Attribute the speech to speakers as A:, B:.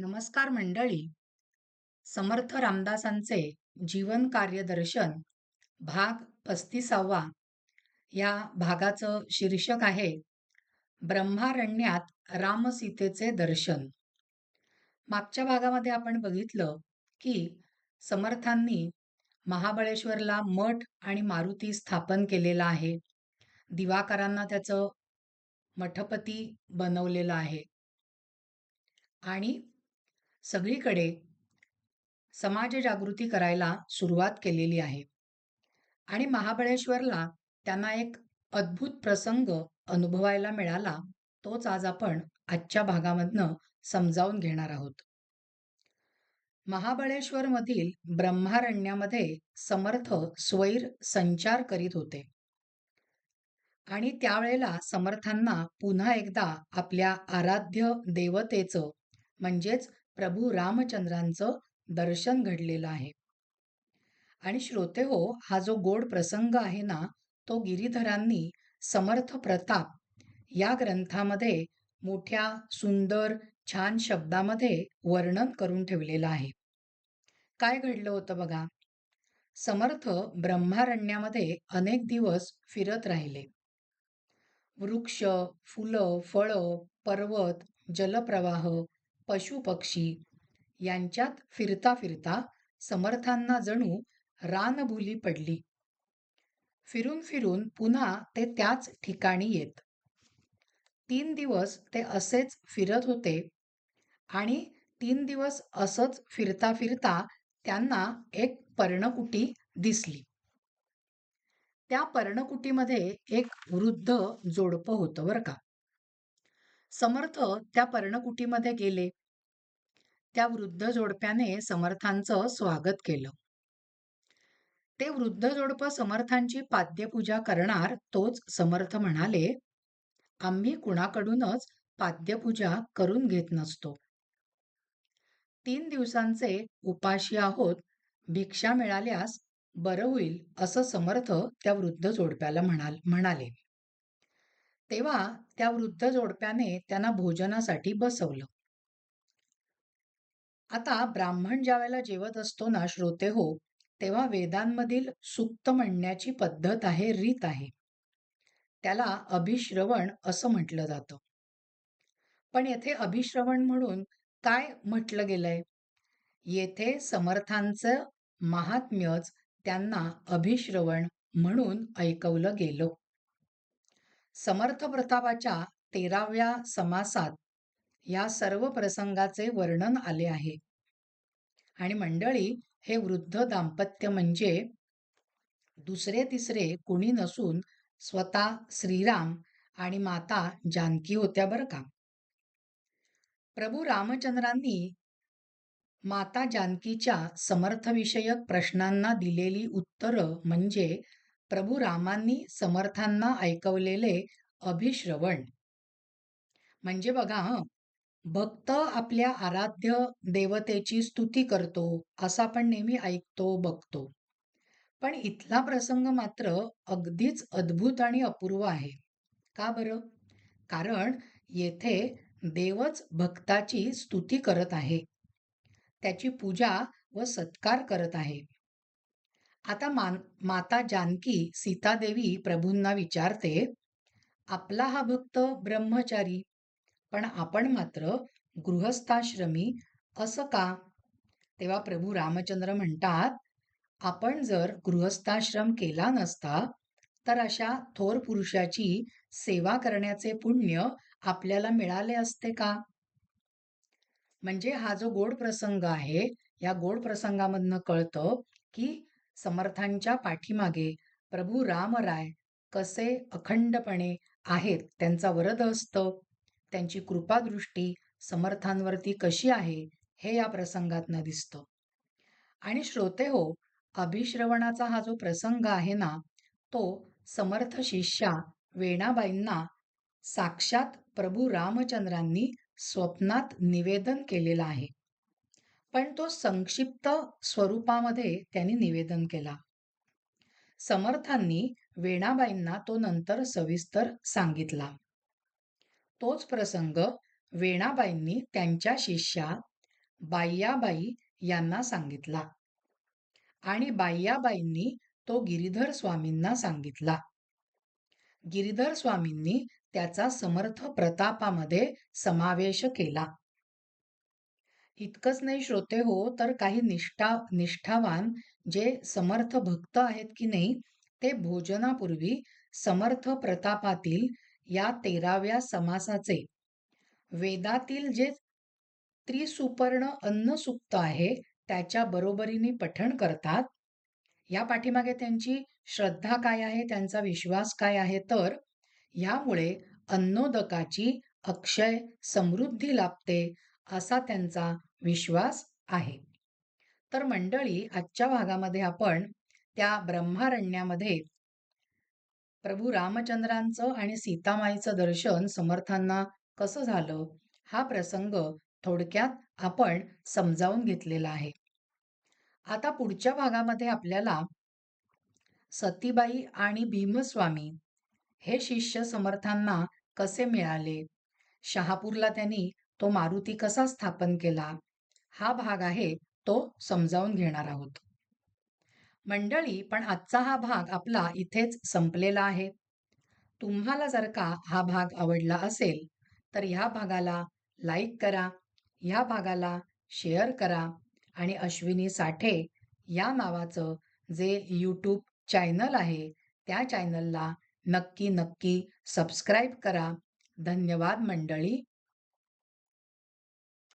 A: नमस्कार मंडळी. समर्थ रामदासांचे जीवन कार्यदर्शन भाग पस्तीसावा या भागाचं शीर्षक आहे ब्रह्मारण्यात रामसीतेचे दर्शन. मागच्या भागामध्ये आपण बघितलं की समर्थांनी महाबळेश्वरला मठ आणि मारुती स्थापन केलेला आहे. दिवाकरांना त्याचं मठपती बनवलेलं आहे. आणि सगळीकडे समाज जागृती करायला सुरुवात केलेली आहे. आणि महाबळेश्वरला त्यांना एक अद्भुत प्रसंग अनुभवायला मिळाला तोच आज आपण आजच्या भागामधनं समजावून घेणार आहोत. महाबळेश्वरमधील ब्रह्मारण्यामध्ये समर्थ स्वैर संचार करीत होते. आणि त्यावेळेला समर्थांना पुन्हा एकदा आपल्या आराध्य देवतेचं म्हणजेच प्रभू रामचंद्रांचं दर्शन घडलेलं आहे. आणि श्रोते हो हा जो गोड प्रसंग आहे ना तो गिरीधरांनी समर्थ प्रताप या ग्रंथामध्ये मोठ्या सुंदर छान शब्दामध्ये वर्णन करून ठेवलेलं आहे. काय घडलं होतं बघा? समर्थ ब्रह्मारण्यामध्ये अनेक दिवस फिरत राहिले. वृक्ष फुलं फळं पर्वत जलप्रवाह पशुपक्षी यांच्यात फिरता फिरता समर्थांना जणू रानभुली पडली. फिरून फिरून पुन्हा ते त्याच ठिकाणी येत. तीन दिवस ते असेच फिरत होते आणि तीन दिवस असंच फिरता फिरता त्यांना एक पर्णकुटी दिसली. त्या पर्णकुटीमध्ये एक वृद्ध जोडपं होतं बरं का. समर्थ त्या पर्णकुटीमध्ये गेले. त्या वृद्ध जोडप्याने समर्थांचं स्वागत केलं. ते वृद्ध जोडपं समर्थांची पाद्यपूजा करणार तोच समर्थ म्हणाले आम्ही कुणाकडूनच पाद्यपूजा करून घेत नसतो. तीन दिवसांचे उपाशी आहोत भिक्षा मिळाल्यास बरं होईल असं समर्थ त्या वृद्ध जोडप्याला म्हणाल म्हणाले. तेव्हा त्या वृद्ध जोडप्याने त्यांना भोजनासाठी बसवलं. आता ब्राह्मण ज्या वेळेला जेवत असतो ना श्रोते हो तेव्हा वेदांमधील सुक्त म्हणण्याची पद्धत आहे रीत आहे. त्याला अभिश्रवण असं म्हटलं जातं. पण येथे अभिश्रवण म्हणून काय म्हटलं गेलंय? येथे समर्थांचं महात्म्यच त्यांना अभिश्रवण म्हणून ऐकवलं गेलं. समर्थ प्रतापाच्या तेराव्या समासात या सर्व प्रसंगाचे वर्णन आले आहे. आणि मंडळी हे वृद्ध दाम्पत्य म्हणजे दुसरे तिसरे कुणी नसून स्वतः श्रीराम आणि माता जानकी होत्या बरं का. प्रभू रामचंद्रांनी माता जानकीच्या समर्थविषयक प्रश्नांना दिलेली उत्तरं म्हणजे प्रभू रामांनी समर्थांना ऐकवलेले अभिश्रवण. म्हणजे बघा हं भक्त आपल्या आराध्य देवतेची स्तुती करतो असं आपण नेहमी ऐकतो बघतो. पण इथला प्रसंग मात्र अगदीच अद्भुत आणि अपूर्व आहे. का बरं? कारण येथे देवच भक्ताची स्तुती करत आहे. त्याची पूजा व सत्कार करत आहे. आता मान माता जानकी सीतादेवी प्रभूंना विचारते आपला हा भक्त ब्रह्मचारी पण आपण मात्र गृहस्थाश्रमी असं का? तेव्हा प्रभू रामचंद्र म्हणतात आपण जर गृहस्थाश्रम केला नसता तर अशा थोर पुरुषाची सेवा करण्याचे पुण्य आपल्याला मिळाले असते का? म्हणजे हा जो गोड प्रसंग आहे या गोड प्रसंगामधनं कळतं की समर्थांच्या पाठीमागे प्रभू रामराय कसे अखंडपणे आहेत त्यांचा वरद असतं. त्यांची कृपादृष्टी समर्थांवरती कशी आहे हे या प्रसंगातनं दिसतं. आणि श्रोते हो अभिश्रवणाचा हा जो प्रसंग आहे ना तो समर्थ शिष्या वेणाबाईंना साक्षात प्रभू रामचंद्रांनी स्वप्नात निवेदन केलेला आहे. पण तो संक्षिप्त स्वरूपामध्ये त्यांनी निवेदन केला. समर्थांनी वेणाबाईंना तो नंतर सविस्तर सांगितला. तोच प्रसंग वेणाबाईंनी त्यांच्या शिष्या बाय्याबाई यांना सांगितला. आणि बाय्याबाईंनी तो गिरीधर स्वामींना सांगितला. गिरीधर स्वामींनी त्याचा समर्थ प्रतापामध्ये समावेश केला. इतकंच नाही श्रोते हो तर काही निष्ठा निष्ठावान जे समर्थ भक्त आहेत की नाही ते भोजनापूर्वी समर्थ प्रतापातील या तेराव्या समासाचे. वेदातील जे त्रिसुपर्ण अन्नसुक्त आहे त्याच्या बरोबरीने पठण करतात. या पाठीमागे त्यांची श्रद्धा काय आहे त्यांचा विश्वास काय आहे तर यामुळे अन्नोदकाची अक्षय समृद्धी लाभते असा त्यांचा विश्वास आहे. तर मंडळी आजच्या भागामध्ये आपण त्या ब्रह्मारण्यामध्ये प्रभू रामचंद्रांचं आणि सीतामाईचं दर्शन समर्थांना कसं झालं? हा प्रसंग थोडक्यात आपण समजावून घेतलेला आहे. आता पुढच्या भागामध्ये आपल्याला सतीबाई आणि भीमस्वामी हे शिष्य समर्थांना कसे मिळाले? शहापूरला त्यांनी तो मारुती कसा स्थापन केला? हा भाग आहे तो समजावून घेणार आहोत. मंडळी पण आजचा हा भाग आपला इथेच संपलेला आहे. तुम्हाला जर का हा भाग आवडला असेल तर ह्या भागाला लाईक करा ह्या भागाला शेअर करा आणि अश्विनी साठे या नावाचं जे यूट्यूब चॅनल आहे त्या चॅनलला नक्की नक्की सबस्क्राईब करा. धन्यवाद मंडळी.